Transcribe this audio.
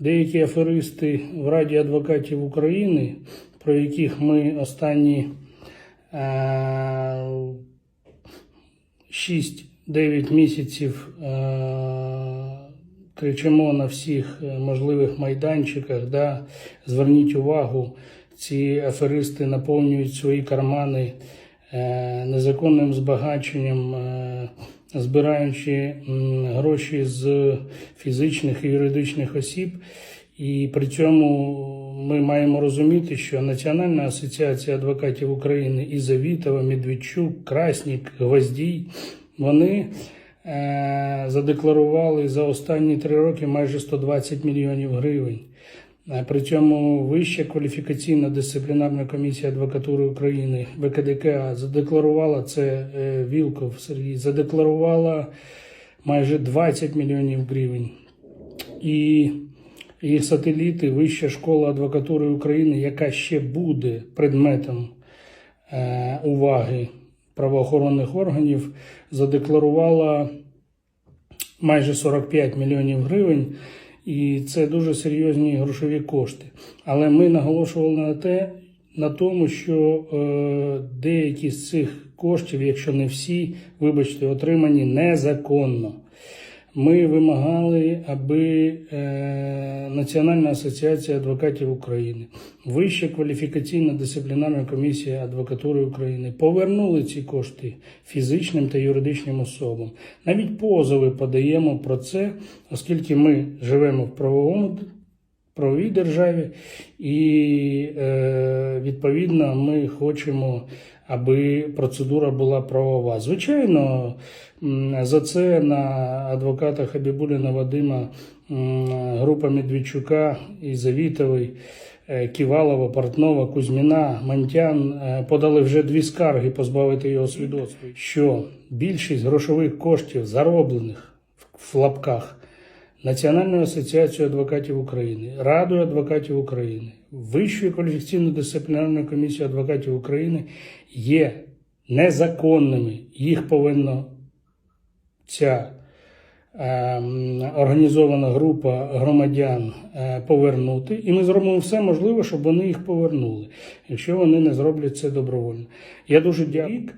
деякі аферисти в Раді адвокатів України, про яких ми останні е, 6-9 місяців е, кричимо на всіх е, можливих майданчиках, да, зверніть увагу, ці аферисти наповнюють свої кармани е, незаконним збагаченням, е, збираючи гроші з фізичних і юридичних осіб. І при цьому ми маємо розуміти, що Національна асоціація адвокатів України і Завітова, Медведчук, Краснік, Гвоздій, вони е, задекларували за останні три роки майже 120 мільйонів гривень. При цьому Вища кваліфікаційна дисциплінарна комісія адвокатури України ВКДКА задекларувала це е, Вілков Сергій, задекларувала майже 20 мільйонів гривень. І їх сателіти, Вища школа адвокатури України, яка ще буде предметом е, уваги правоохоронних органів, задекларувала майже 45 мільйонів гривень, і це дуже серйозні грошові кошти. Але ми наголошували на те, на тому, що е, деякі з цих коштів, якщо не всі, вибачте, отримані незаконно. Ми вимагали, аби е, Національна асоціація адвокатів України, Вища кваліфікаційна дисциплінарна комісія адвокатури України повернули ці кошти фізичним та юридичним особам. Навіть позови подаємо про це, оскільки ми живемо в правовому правовій державі, і е, відповідно ми хочемо, аби процедура була правова. Звичайно, за це на адвоката Хабібуліна Вадима група Медведчука і Завітовий. е, Ківалова, Портнова, Кузьміна, Мантян е, подали вже дві скарги позбавити його свідоцтва, що більшість грошових коштів зароблених в лапках Національною асоціацією адвокатів України, Радою адвокатів України, Вищою кваліфікаційною дисциплінарною комісією адвокатів України є незаконними. Їх повинна ця ем, організована група громадян е, повернути, і ми зробимо все можливе, щоб вони їх повернули, якщо вони не зроблять це добровольно. Я дуже дякую.